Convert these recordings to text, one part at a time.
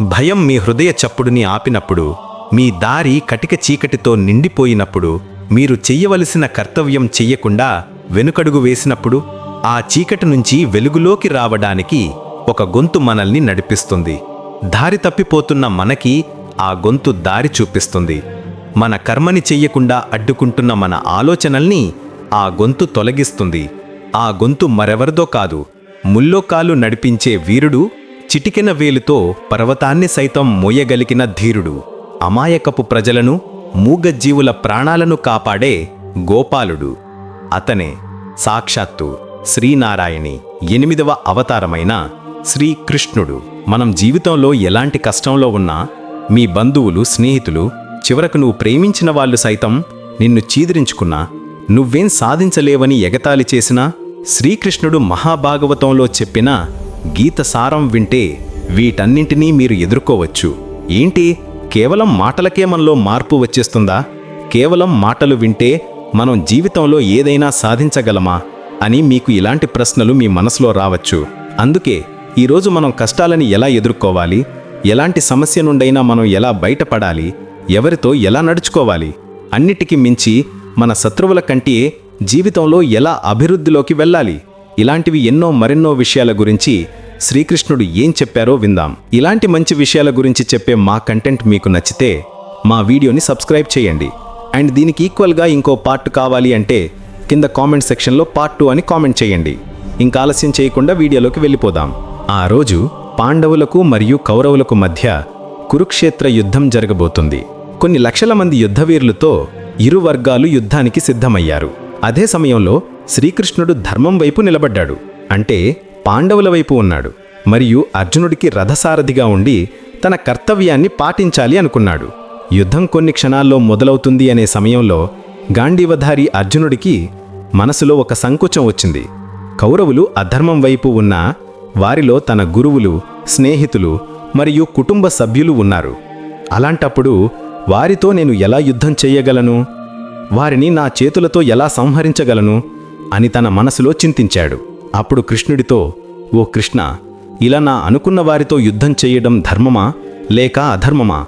భయం మీ హృదయ చప్పుడుని ఆపినప్పుడు మీ దారి కటిక చీకటితో నిండిపోయినప్పుడు మీరు చెయ్యవలసిన కర్తవ్యం చెయ్యకుండా వెనుకడుగు వేసినప్పుడు ఆ చీకటి నుంచి వెలుగులోకి రావడానికి ఒక గొంతు మనల్ని నడిపిస్తుంది. దారి తప్పిపోతున్న మనకి ఆ గొంతు దారి చూపిస్తుంది. మన కర్మని చెయ్యకుండా అడ్డుకుంటున్న మన ఆలోచనల్ని ఆ గొంతు తొలగిస్తుంది. ఆ గొంతు మరెవరిదో కాదు ముల్లోకాలు నడిపించే వీరుడు చిటికెన వేలుతో పర్వతాన్ని సైతం మోయగలిగిన ధీరుడు. అమాయకపు ప్రజలను మూగజీవుల ప్రాణాలను కాపాడే గోపాలుడు. అతనే సాక్షాత్తు శ్రీనారాయణి ఎనిమిదవ అవతారమైన శ్రీకృష్ణుడు. మనం జీవితంలో ఎలాంటి కష్టంలో ఉన్నా మీ బంధువులు స్నేహితులు చివరకు నువ్వు ప్రేమించిన వాళ్ళు సైతం నిన్ను చీదిరించుకున్నా నువ్వేం సాధించలేవని ఎగతాళి చేసినా శ్రీకృష్ణుడు మహాభాగవతంలో చెప్పిన గీత సారం వింటే వీటన్నింటినీ మీరు ఎదుర్కోవచ్చు. ఏంటి? కేవలం మాటలకే మనలో మార్పు వచ్చేస్తుందా? కేవలం మాటలు వింటే మనం జీవితంలో ఏదైనా సాధించగలమా? అని మీకు ఇలాంటి ప్రశ్నలు మీ మనసులో రావచ్చు. అందుకే ఈరోజు మనం కష్టాలని ఎలా ఎదుర్కోవాలి? ఎలాంటి సమస్య నుండైనా మనం ఎలా బయటపడాలి? ఎవరితో ఎలా నడుచుకోవాలి? అన్నిటికీ మించి మన శత్రువుల కంటే జీవితంలో ఎలా అభివృద్ధిలోకి వెళ్ళాలి? ఇలాంటివి ఎన్నో మరెన్నో విషయాల గురించి శ్రీకృష్ణుడు ఏం చెప్పారో విందాం. ఇలాంటి మంచి విషయాల గురించి చెప్పే మా కంటెంట్ మీకు నచ్చితే మా వీడియోని సబ్స్క్రైబ్ చేయండి. అండ్ దీనికి ఈక్వల్గా ఇంకో పార్ట్ కావాలి అంటే కింద కామెంట్ సెక్షన్లో పార్ట్ టూ అని కామెంట్ చేయండి. ఇంకా ఆలస్యం చేయకుండా వీడియోలోకి వెళ్ళిపోదాం. ఆ రోజు పాండవులకు మరియు కౌరవులకు మధ్య కురుక్షేత్ర యుద్ధం జరగబోతుంది. కొన్ని లక్షల మంది యుద్ధవీరులతో ఇరు వర్గాలు యుద్ధానికి సిద్ధమయ్యారు. అదే సమయంలో శ్రీకృష్ణుడు ధర్మం వైపు నిలబడ్డాడు. అంటే పాండవుల వైపు ఉన్నాడు. మరియు అర్జునుడికి రథసారథిగా ఉండి తన కర్తవ్యాన్ని పాటించాలి అనుకున్నాడు. యుద్ధం కొన్ని క్షణాల్లో మొదలవుతుంది అనే సమయంలో గాంధీవధారి అర్జునుడికి మనసులో ఒక సంకోచం వచ్చింది. కౌరవులు అధర్మం వైపు ఉన్న వారిలో తన గురువులు స్నేహితులు మరియు కుటుంబ సభ్యులు ఉన్నారు. అలాంటప్పుడు వారితో నేను ఎలా యుద్ధం చేయగలను? వారిని నా చేతులతో ఎలా సంహరించగలను? అని తన మనసులో చింతించాడు. అప్పుడు కృష్ణుడితో ఓ కృష్ణ ఇలా నా అనుకున్న వారితో యుద్ధం చేయడం ధర్మమా? లేక అధర్మమా?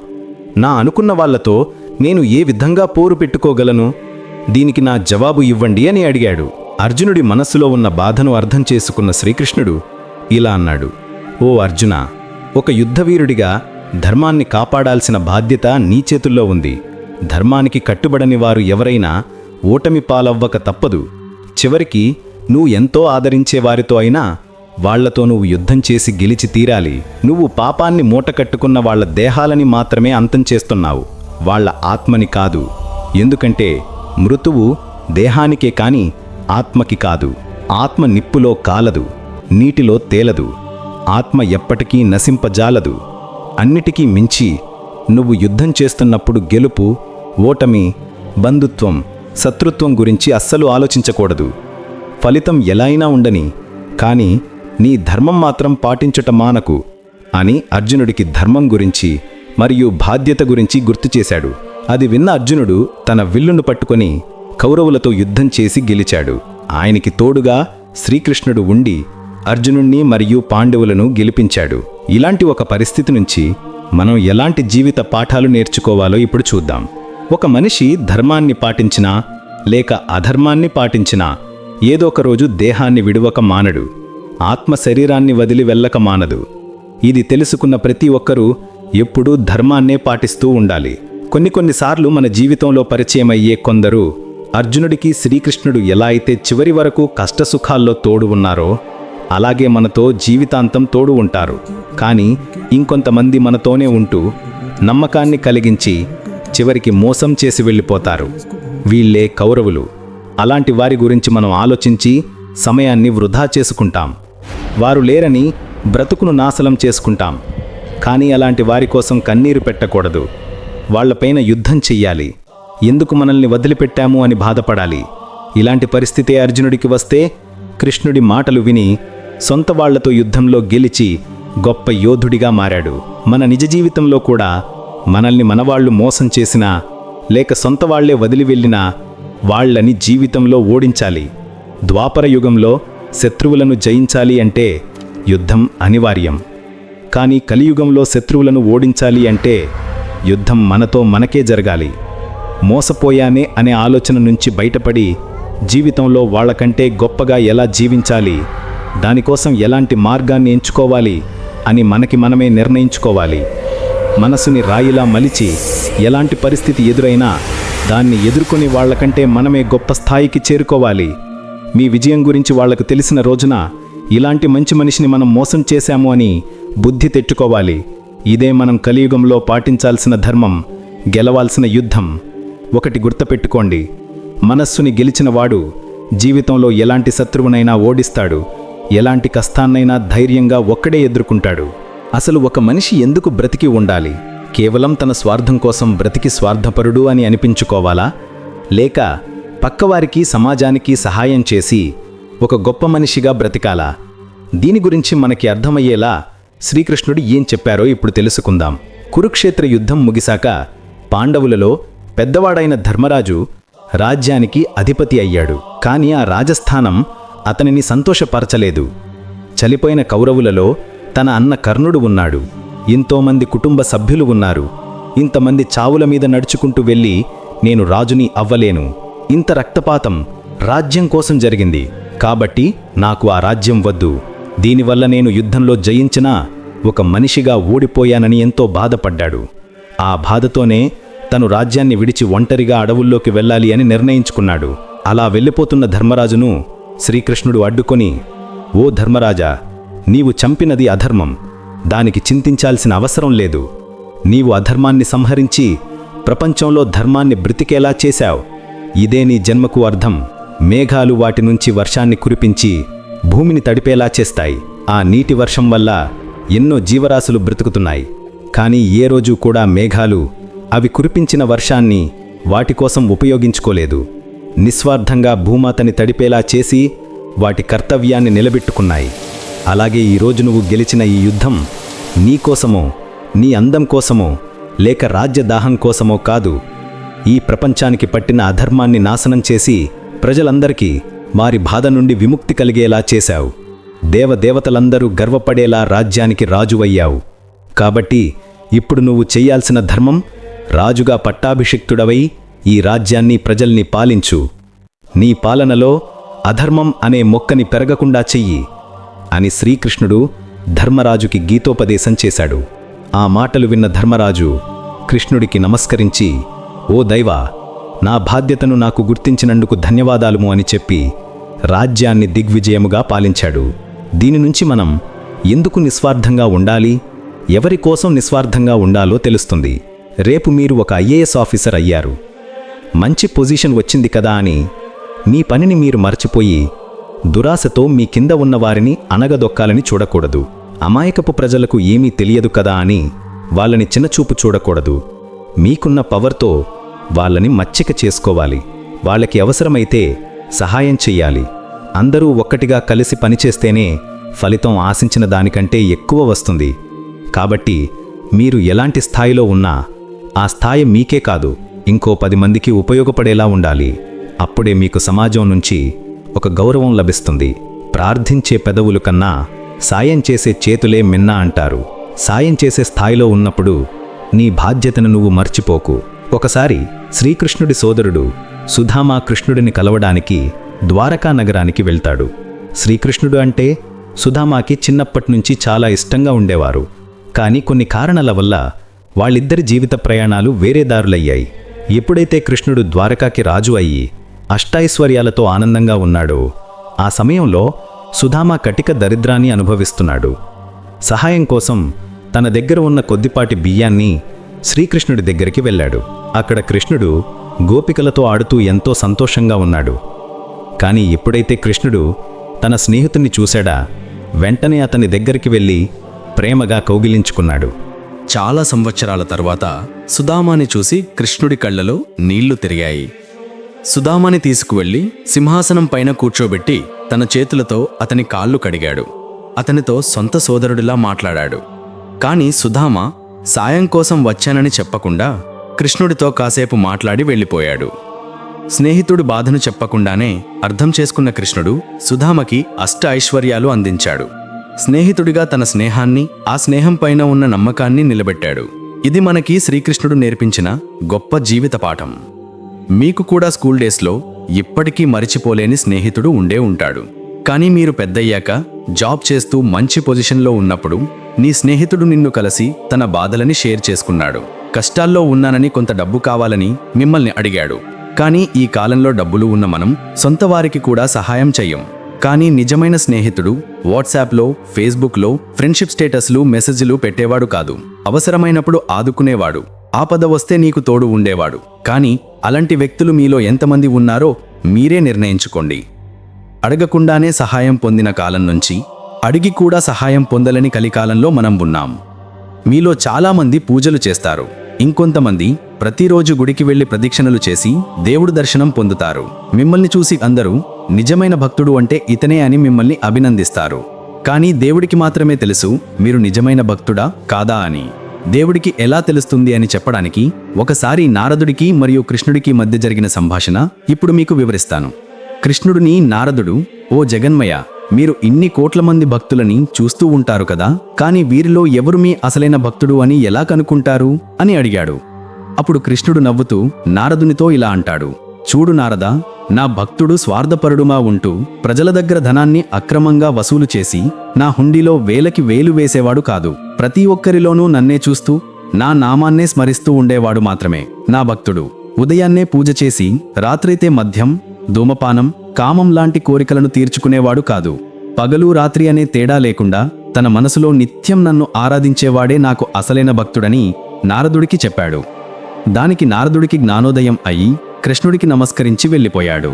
నా అనుకున్న వాళ్ళతో నేను ఏ విధంగా పోరు పెట్టుకోగలను? దీనికి నా జవాబు ఇవ్వండి అని అడిగాడు. అర్జునుడి మనస్సులో ఉన్న బాధను అర్థం చేసుకున్న శ్రీకృష్ణుడు ఇలా అన్నాడు. ఓ అర్జున ఒక యుద్ధవీరుడిగా ధర్మాన్ని కాపాడాల్సిన బాధ్యత నీ చేతుల్లో ఉంది. ధర్మానికి కట్టుబడని వారు ఎవరైనా ఓటమి పాలవ్వక తప్పదు. చివరికి నువ్వు ఎంతో ఆదరించే వారితో అయినా వాళ్ళతో నువ్వు యుద్ధం చేసి గెలిచి తీరాలి. నువ్వు పాపాన్ని మూటకట్టుకున్న వాళ్ళ దేహాలని మాత్రమే అంతం చేస్తున్నావు. వాళ్ళ ఆత్మని కాదు. ఎందుకంటే మృతువు దేహానికే కాని ఆత్మకి కాదు. ఆత్మ నిప్పులో కాలదు. నీటిలో తేలదు. ఆత్మ ఎప్పటికీ నశింపజాలదు. అన్నిటికీ మించి నువ్వు యుద్ధం చేస్తున్నప్పుడు గెలుపు ఓటమి బంధుత్వం శత్రుత్వం గురించి అస్సలు ఆలోచించకూడదు. ఫలితం ఎలా అయినా ఉండని కానీ నీ ధర్మం మాత్రం పాటించుట మానకు అని అర్జునుడికి ధర్మం గురించి మరియు బాధ్యత గురించి గుర్తు చేశాడు. అది విన్న అర్జునుడు తన విల్లును పట్టుకొని కౌరవులతో యుద్ధం చేసి గెలిచాడు. ఆయనకి తోడుగా శ్రీకృష్ణుడు ఉండి అర్జునుణ్ణి మరియు పాండవులను గెలిపించాడు. ఇలాంటి ఒక పరిస్థితి నుంచి మనం ఎలాంటి జీవిత పాఠాలు నేర్చుకోవాలో ఇప్పుడు చూద్దాం. ఒక మనిషి ధర్మాన్ని పాటించినా లేక అధర్మాన్ని పాటించినా ఏదో ఒక రోజు దేహాన్ని విడువక మానడు ఆత్మ శరీరాన్ని వదిలి వెళ్ళక మానదు. ఇది తెలుసుకున్న ప్రతి ఒక్కరూ ఎప్పుడూ ధర్మాన్నే పాటిస్తూ ఉండాలి. కొన్ని కొన్నిసార్లు మన జీవితంలో పరిచయం అయ్యే కొందరు అర్జునుడికి శ్రీకృష్ణుడు ఎలా అయితే చివరి వరకు కష్టసుఖాల్లో తోడు ఉన్నారో అలాగే మనతో జీవితాంతం తోడు ఉంటారు. కానీ ఇంకొంతమంది మనతోనే ఉంటూ నమ్మకాన్ని కలిగించి చివరికి మోసం చేసి వెళ్ళిపోతారు. వీళ్ళే కౌరవులు. అలాంటి వారి గురించి మనం ఆలోచించి సమయాన్ని వృధా చేసుకుంటాం. వారు లేరని బ్రతుకును నాశనం చేసుకుంటాం. కానీ అలాంటి వారి కోసం కన్నీరు పెట్టకూడదు. వాళ్ళపైన యుద్ధం చెయ్యాలి. ఎందుకు మనల్ని వదిలిపెట్టాము అని బాధపడాలి. ఇలాంటి పరిస్థితి అర్జునుడికి వస్తే కృష్ణుడి మాటలు విని సొంత వాళ్ళతో యుద్ధంలో గెలిచి గొప్ప యోధుడిగా మారాడు. మన నిజ జీవితంలో కూడా మనల్ని మనవాళ్ళు మోసం చేసినా లేక సొంత వాళ్ళే వదిలి వెళ్ళినా వాళ్ళని జీవితంలో ఓడించాలి. ద్వాపర యుగంలో శత్రువులను జయించాలి అంటే యుద్ధం అనివార్యం. కానీ కలియుగంలో శత్రువులను ఓడించాలి అంటే యుద్ధం మనతో మనకే జరగాలి. మోసపోయానే అనే ఆలోచన నుంచి బయటపడి జీవితంలో వాళ్ళకంటే గొప్పగా ఎలా జీవించాలి దానికోసం ఎలాంటి మార్గాన్ని ఎంచుకోవాలి అని మనకి మనమే నిర్ణయించుకోవాలి. మనసుని రాయిలా మలిచి ఎలాంటి పరిస్థితి ఎదురైనా దాన్ని ఎదుర్కొని వాళ్ళకంటే మనమే గొప్ప స్థాయికి చేరుకోవాలి. మీ విజయం గురించి వాళ్ళకు తెలిసిన రోజున ఇలాంటి మంచి మనిషిని మనం మోసం చేశాము అని బుద్ధి తెచ్చుకోవాలి ఇదే మనం కలియుగంలో పాటించాల్సిన ధర్మం గెలవాల్సిన యుద్ధం. ఒకటి గుర్తుపెట్టుకోండి. మనస్సుని గెలిచిన వాడు జీవితంలో ఎలాంటి శత్రువునైనా ఓడిస్తాడు. ఎలాంటి కష్టాన్నైనా ధైర్యంగా ఒక్కడే ఎదుర్కొంటాడు. అసలు ఒక మనిషి ఎందుకు బ్రతికి ఉండాలి? కేవలం తన స్వార్థం కోసం బ్రతికి స్వార్థపరుడు అని అనిపించుకోవాలా? లేక పక్కవారికి సమాజానికి సహాయం చేసి ఒక గొప్ప మనిషిగా బ్రతికాలా? దీని గురించి మనకి అర్థమయ్యేలా శ్రీకృష్ణుడు ఏం చెప్పారో ఇప్పుడు తెలుసుకుందాం. కురుక్షేత్ర యుద్ధం ముగిశాక పాండవులలో పెద్దవాడైన ధర్మరాజు రాజ్యానికి అధిపతి అయ్యాడు. కానీ ఆ రాజస్థానం అతనిని సంతోషపరచలేదు. చలిపోయిన కౌరవులలో తన అన్న కర్ణుడు ఉన్నాడు. ఇంతోమంది కుటుంబ సభ్యులు ఉన్నారు. ఇంతమంది చావుల మీద నడుచుకుంటూ వెళ్ళి నేను రాజుని అవ్వలేను. ఇంత రక్తపాతం రాజ్యం కోసం జరిగింది. కాబట్టి నాకు ఆ రాజ్యం వద్దు. దీనివల్ల నేను యుద్ధంలో జయించినా ఒక మనిషిగా ఓడిపోయానని ఎంతో బాధపడ్డాడు. ఆ బాధతోనే తను రాజ్యాన్ని విడిచి ఒంటరిగా అడవుల్లోకి వెళ్ళాలి అని నిర్ణయించుకున్నాడు. అలా వెళ్ళిపోతున్న ధర్మరాజును శ్రీకృష్ణుడు అడ్డుకొని ఓ ధర్మరాజా నీవు చంపినది అధర్మం. దానికి చింతించాల్సిన అవసరం లేదు. నీవు అధర్మాన్ని సంహరించి ప్రపంచంలో ధర్మాన్ని బ్రతికేలా చేశావు. ఇదే నీ జన్మకు అర్థం. మేఘాలు వాటి నుంచి వర్షాన్ని కురిపించి భూమిని తడిపేలా చేస్తాయి. ఆ నీటి వర్షం వల్ల ఎన్నో జీవరాశులు బ్రతుకుతున్నాయి. కానీ ఏ రోజు కూడా మేఘాలు అవి కురిపించిన వర్షాన్ని వాటి కోసం ఉపయోగించుకోలేదు. నిస్వార్థంగా భూమాతని తడిపేలా చేసి వాటి కర్తవ్యాన్ని నిలబెట్టుకున్నాయి. అలాగే ఈరోజు నువ్వు గెలిచిన ఈ యుద్ధం నీకోసమో నీ అందం కోసమో లేక రాజ్య దాహం కోసమో కాదు. ఈ ప్రపంచానికి పట్టిన అధర్మాన్ని నాశనం చేసి ప్రజలందరికీ వారి బాధ నుండి విముక్తి కలిగేలా చేశావు. దేవదేవతలందరూ గర్వపడేలా రాజ్యానికి రాజువయ్యావు. కాబట్టి ఇప్పుడు నువ్వు చెయ్యాల్సిన ధర్మం రాజుగా పట్టాభిషిక్తుడవై ఈ రాజ్యాన్ని ప్రజల్ని పాలించు. నీ పాలనలో అధర్మం అనే మొక్కని పెరగకుండా చెయ్యి. అని శ్రీకృష్ణుడు ధర్మరాజుకి గీతోపదేశం చేశాడు. ఆ మాటలు విన్న ధర్మరాజు కృష్ణుడికి నమస్కరించి ఓ దైవ నా బాధ్యతను నాకు గుర్తించినందుకు ధన్యవాదాలుము అని చెప్పి రాజ్యాన్ని దిగ్విజయముగా పాలించాడు. దీని నుంచి మనం ఎందుకు నిస్వార్థంగా ఉండాలి? ఎవరి కోసం నిస్వార్థంగా ఉండాలో తెలుస్తుంది. రేపు మీరు ఒక ఐఏఎస్ ఆఫీసర్ అయ్యారు. మంచి పొజిషన్ వచ్చింది కదా అని మీ పనిని మీరు మర్చిపోయి దురాశతో మీ కింద ఉన్న వారిని అనగదొక్కాలని చూడకూడదు. అమాయకపు ప్రజలకు ఏమీ తెలియదు కదా అని వాళ్ళని చిన్నచూపు చూడకూడదు. మీకున్న పవర్తో వాళ్ళని మచ్చిక చేసుకోవాలి. వాళ్ళకి అవసరమైతే సహాయం చెయ్యాలి. అందరూ ఒక్కటిగా కలిసి పనిచేస్తేనే ఫలితం ఆశించిన దానికంటే ఎక్కువ వస్తుంది. కాబట్టి మీరు ఎలాంటి స్థాయిలో ఉన్నా ఆ స్థాయి మీకే కాదు ఇంకో పది మందికి ఉపయోగపడేలా ఉండాలి. అప్పుడే మీకు సమాజం నుంచి ఒక గౌరవం లభిస్తుంది. ప్రార్థించే పెదవులు కన్నా సాయం చేసే చేతులే మిన్నా అంటారు. సాయం చేసే స్థాయిలో ఉన్నప్పుడు నీ బాధ్యతను నువ్వు మర్చిపోకు. ఒకసారి శ్రీకృష్ణుడి సోదరుడు సుధామా కృష్ణుడిని కలవడానికి ద్వారకా నగరానికి వెళ్తాడు. శ్రీకృష్ణుడు అంటే సుధామాకి చిన్నప్పటినుంచి చాలా ఇష్టంగా ఉండేవారు. కానీ కొన్ని కారణాల వల్ల వాళ్ళిద్దరి జీవిత ప్రయాణాలు వేరే దారులయ్యాయి. ఎప్పుడైతే కృష్ణుడు ద్వారకాకి రాజు అయ్యి అష్టైశ్వర్యాలతో ఆనందంగా ఉన్నాడు. ఆ సమయంలో సుధామ కటిక దరిద్రాన్ని అనుభవిస్తున్నాడు. సహాయం కోసం తన దగ్గర ఉన్న కొద్దిపాటి బియ్యాన్ని శ్రీకృష్ణుడి దగ్గరికి వెళ్ళాడు. అక్కడ కృష్ణుడు గోపికలతో ఆడుతూ ఎంతో సంతోషంగా ఉన్నాడు. కానీ ఎప్పుడైతే కృష్ణుడు తన స్నేహితుణ్ణి చూశాడా వెంటనే అతని దగ్గరికి వెళ్ళి ప్రేమగా కౌగిలించుకున్నాడు. చాలా సంవత్సరాల తర్వాత సుధామాని చూసి కృష్ణుడి కళ్ళలో నీళ్ళు తిరిగాయి. సుధామని తీసుకువెళ్ళి సింహాసనం పైన కూర్చోబెట్టి తన చేతులతో అతని కాళ్ళు కడిగాడు. అతనితో సొంత సోదరుడిలా మాట్లాడాడు. కాని సుధామ సాయం కోసం వచ్చానని చెప్పకుండా కృష్ణుడితో కాసేపు మాట్లాడి వెళ్ళిపోయాడు. స్నేహితుడు బాధను చెప్పకుండానే అర్థం చేసుకున్న కృష్ణుడు సుధామకి అష్ట ఐశ్వర్యాలు అందించాడు. స్నేహితుడిగా తన స్నేహాన్ని ఆ స్నేహం పైన ఉన్న నమ్మకాన్ని నిలబెట్టాడు. ఇది మనకి శ్రీకృష్ణుడు నేర్పించిన గొప్ప జీవిత పాఠం. మీకు కూడా స్కూల్ డేస్లో ఇప్పటికీ మరిచిపోలేని స్నేహితుడు ఉండే ఉంటాడు. కానీ మీరు పెద్దయ్యాక జాబ్ చేస్తూ మంచి పొజిషన్లో ఉన్నప్పుడు నీ స్నేహితుడు నిన్ను కలిసి తన బాధలని షేర్ చేసుకున్నాడు. కష్టాల్లో ఉన్నానని కొంత డబ్బు కావాలని మిమ్మల్ని అడిగాడు. కానీ ఈ కాలంలో డబ్బులు ఉన్న మనం సొంత వారికి కూడా సహాయం చెయ్యం కానీ నిజమైన స్నేహితుడు వాట్సాప్లో ఫేస్బుక్లో ఫ్రెండ్షిప్ స్టేటస్లు మెసేజ్లు పెట్టేవాడు కాదు. అవసరమైనప్పుడు ఆదుకునేవాడు. ఆపద వస్తే నీకు తోడు ఉండేవాడు. కానీ అలాంటి వ్యక్తులు మీలో ఎంతమంది ఉన్నారో మీరే నిర్ణయించుకోండి. అడగకుండానే సహాయం పొందిన కాలం నుంచి అడిగి కూడా సహాయం పొందలని కలికాలంలో మనం ఉన్నాం. మీలో చాలామంది పూజలు చేస్తారు. ఇంకొంతమంది ప్రతిరోజు గుడికి వెళ్ళి ప్రదక్షిణలు చేసి దేవుడు దర్శనం పొందుతారు. మిమ్మల్ని చూసి అందరూ నిజమైన భక్తుడు అంటే ఇతనే అని మిమ్మల్ని అభినందిస్తారు. కానీ దేవుడికి మాత్రమే తెలుసు మీరు నిజమైన భక్తుడా కాదా అని. దేవుడికి ఎలా తెలుస్తుంది అని చెప్పడానికి ఒకసారి నారదుడికి మరియు కృష్ణుడికి మధ్య జరిగిన సంభాషణ ఇప్పుడు మీకు వివరిస్తాను. కృష్ణుడిని నారదుడు ఓ జగన్మయ మీరు ఇన్ని కోట్ల మంది భక్తులని చూస్తూ ఉంటారు కదా కానీ వీరిలో ఎవరు మీ అసలైన భక్తుడు అని ఎలా కనుక్కుంటారు? అని అడిగాడు. అప్పుడు కృష్ణుడు నవ్వుతూ నారదునితో ఇలా అంటాడు చూడు నారద నా భక్తుడు స్వార్థపరుడుమా ఉంటూ ప్రజల దగ్గర ధనాన్ని అక్రమంగా వసూలు చేసి నా హుండీలో వేలకి వేలు వేసేవాడు కాదు. ప్రతి ఒక్కరిలోనూ నన్నే చూస్తూ నా నామాన్నే స్మరిస్తూ ఉండేవాడు మాత్రమే. నా భక్తుడు. ఉదయాన్నే పూజ చేసి రాత్రైతే మద్యం ధూమపానం కామం లాంటి కోరికలను తీర్చుకునేవాడు కాదు. పగలు రాత్రి అనే తేడా లేకుండా తన మనసులో నిత్యం నన్ను ఆరాధించేవాడే నాకు అసలైన భక్తుడని నారదుడికి చెప్పాడు. దానికి నారదుడికి జ్ఞానోదయం అయి కృష్ణుడికి నమస్కరించి వెళ్ళిపోయాడు.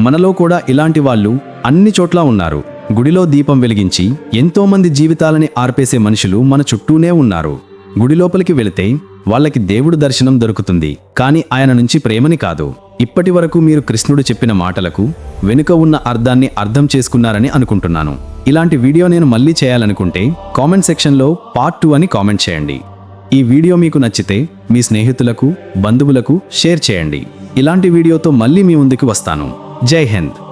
మనలో కూడా ఇలాంటి వాళ్ళు అన్ని చోట్ల ఉన్నారు. గుడిలో దీపం వెలిగించి ఎంతోమంది జీవితాలని ఆర్పేసే మనుషులు మన చుట్టూనే ఉన్నారు. గుడి లోపలికి వెళితే వాళ్ళకి దేవుడు దర్శనం దొరుకుతుంది. కానీ ఆయన నుంచి ప్రేమని కాదు. ఇప్పటి వరకు మీరు కృష్ణుడు చెప్పిన మాటలకు వెనుక ఉన్న అర్థాన్ని అర్థం చేసుకున్నారని అనుకుంటున్నాను. ఇలాంటి వీడియో నేను మళ్ళీ చేయాలనుకుంటే కామెంట్ సెక్షన్లో పార్ట్ టూ అని కామెంట్ చేయండి. ఈ వీడియో మీకు నచ్చితే మీ స్నేహితులకు బంధువులకు షేర్ చేయండి. ఇలాంటి వీడియోతో మళ్ళీ మీ ముందుకు వస్తాను. జై హింద్.